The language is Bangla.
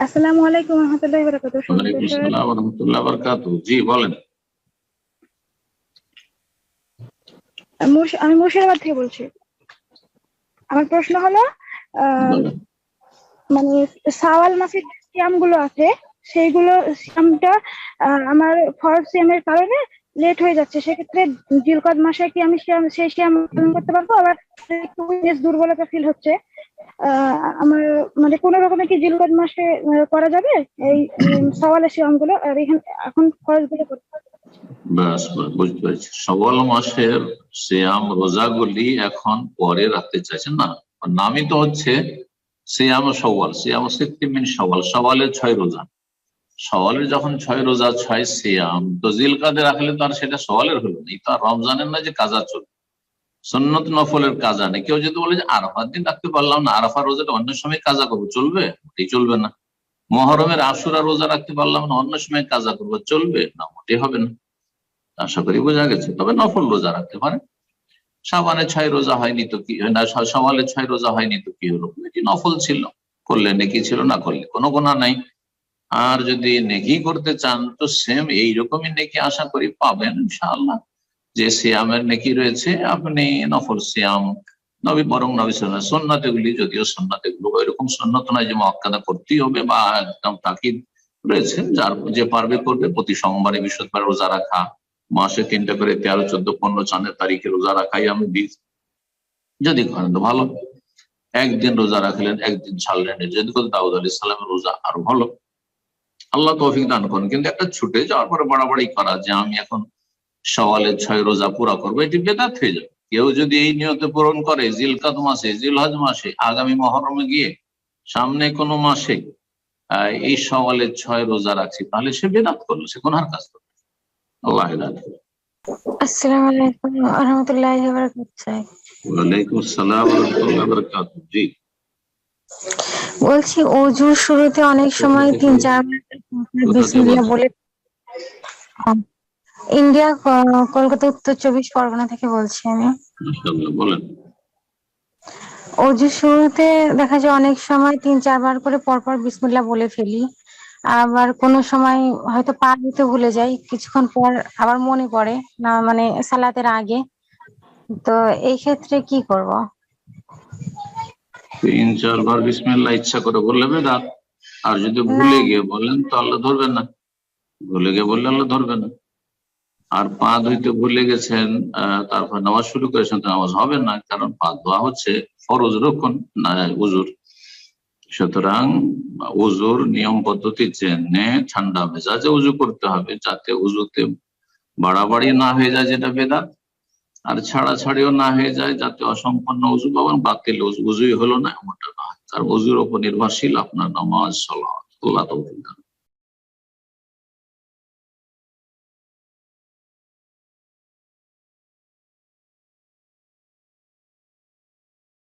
আসসালামু আলাইকুম রহমতুল্লাহি আসসালাম জি বলেন। আমি মুর্শিদাবাদ থেকে বলছি। আমার প্রশ্ন হলো আহ, মানে সাওয়াল মাসের সিয়ামগুলো আছে সেইগুলো সিয়ামটা আমার ফরজ সিয়ামের কারণে লেট হয়ে যাচ্ছে সেক্ষেত্রে জিলকদ মাসে কি আমি সেই সিয়াম পালন করতে পারব? আবার একটু দুর্বলতা ফিল হচ্ছে। আমার মানে কোন রকমে কি জিলকদ মাসে করা যাবে? এই উম, সওয়ালের সিয়ামগুলো আর এখানে এখন খরচগুলো করতে ব্যাস, বুঝতে পেরেছি। সওয়াল মাসের সিয়াম রোজাগুলি এখন পরে রাখতে চাইছেন না। নামই তো হচ্ছে সিয়াম সওয়াল সিয়াম সিদ্দিন সওয়াল সওয়ালের ছয় রোজা। সওয়ালের যখন ছয় রোজা, ছয় সিয়াম, তো জিল কাদে রাখলে তো আর সেটা সওয়ালের হলো না তো আর রমজানের না যে কাজা চলবে সন্নত নফলের কাজা নেই। কেউ যদি বলে যে আরাফার দিন রাখতে পারলাম না, আরাফার রোজাটা অন্য সময় কাজা করব, চলবে? মোটেই চলবে না। মহরমের আশুরা রোজা রাখতে পারলাম না, অন্য সময় কাজা করব, চলবে? না, মোটেই হবে না। আশা করি বোঝা গেছে। তবে নফল রোজা রাখতে পারে। সাবানে ছয় রোজা হয়নি তো কি, না, সওয়ালে ছয় রোজা হয়নি তো কি হলো? এটি নফল ছিল। করলে নেকি ছিল না, করলে কোনো গোনা নাই। আর যদি নেকি করতে চান, তো সেম এইরকমই নেকি আশা করি পাবেন ইনশাআল্লাহ। যে সিয়ামের নেকি রয়েছে, আপনি নফল সিয়াম, নবী বরং নবী সন্ন্যত গুলি যদিও সন্ন্যতগুলো এরকম সন্ন্যত নয় যে মক্কাদা করতেই হবে বা একদম তাকিদ রয়েছে, যার যে পারবে করবে, প্রতি সোমবারে, বৃহস্পতিবার রোজা রাখা, মাসে তিনটা করে তেরো, চোদ্দ, পনেরো চাঁদের তারিখে রোজা রাখাই আমি দিই। যদি করেন তো ভালো। একদিন রোজা রাখলেন, একদিন ছাড়লেন, যদি করে দাউদ আলী সালামের রোজা আরও ভালো। আল্লাহ তৌফিক দান করেন। কিন্তু একটা ছুটে যাওয়ার পরে বাড়াবাড়ি করা যে আমি এখন সওয়ালের ছয় রোজা পুরা করব এটি বেদাত হয়ে যাবে। কেউ যদি এই নিয়তে পূরণ করে জিলকাত মাসে জিলহজ মাসে আগামী মহরমে গিয়ে সামনে কোনো মাসে এই সওয়ালের ছয় রোজা রাখছি তাহলে সে বেদাত করল সে কোন কাজ করবে আল্লাহ। আসসালামু আলাইকুম রহমতুল্লাহি ওয়া বারাকাতুহু ওয়ালাইকুম আসসালাম ওয়া রাহমাতুল্লাহি ওয়া বারাকাতুহু। জি। বলছি অজুর শুরুতে অনেক সময় তিন চার বিসমিল্লাহ বলে হ্যাঁ। ইন্ডিয়া কলকাতা উত্তর চব্বিশ পরগনা থেকে বলছি আমি। বলেন। অজুর শুরুতে দেখা যায় অনেক সময় তিন চারবার করে পরপর বিসমিল্লাহ বলে ফেলি। আবার কোনো সময় হয়তো পা দিতে ভুলে যাই কিছুক্ষণ পর আবার মনে পড়ে না মানে সালাতের আগে। তো এই ক্ষেত্রে কি করব? তিন চারবার বিসমিল্লাহ ইচ্ছা করে বললে বেদাত আর যদি ভুলে গিয়ে বলেন তো আল্লাহ ধরবেন না। ভুলে গিয়ে বললে আল্লাহ ধরবে না। আর পা ধুইতে ভুলে গেছেন তারপর নামাজ শুরু করেছেন তো নামাজ হবে না কারণ পা ধোয়া হচ্ছে ফরজ রক্ষণ না উজুর। সুতরাং উজুর নিয়ম পদ্ধতি জেনে ঠান্ডা মেজাজে উজু করতে হবে যাতে উজুতে বাড়াবাড়ি না হয়ে যায় যেটা বেদাত আর ছাড়া ছাড়িও না হয়ে যায়, যাতে অসম্পন্ন উজু পাবেন বাতিল উজু- উজুই হলো না এমনটা না তার উজুর ওপর নির্ভরশীল আপনার নামাজ, সালাত, আল্লাহ তৌফিক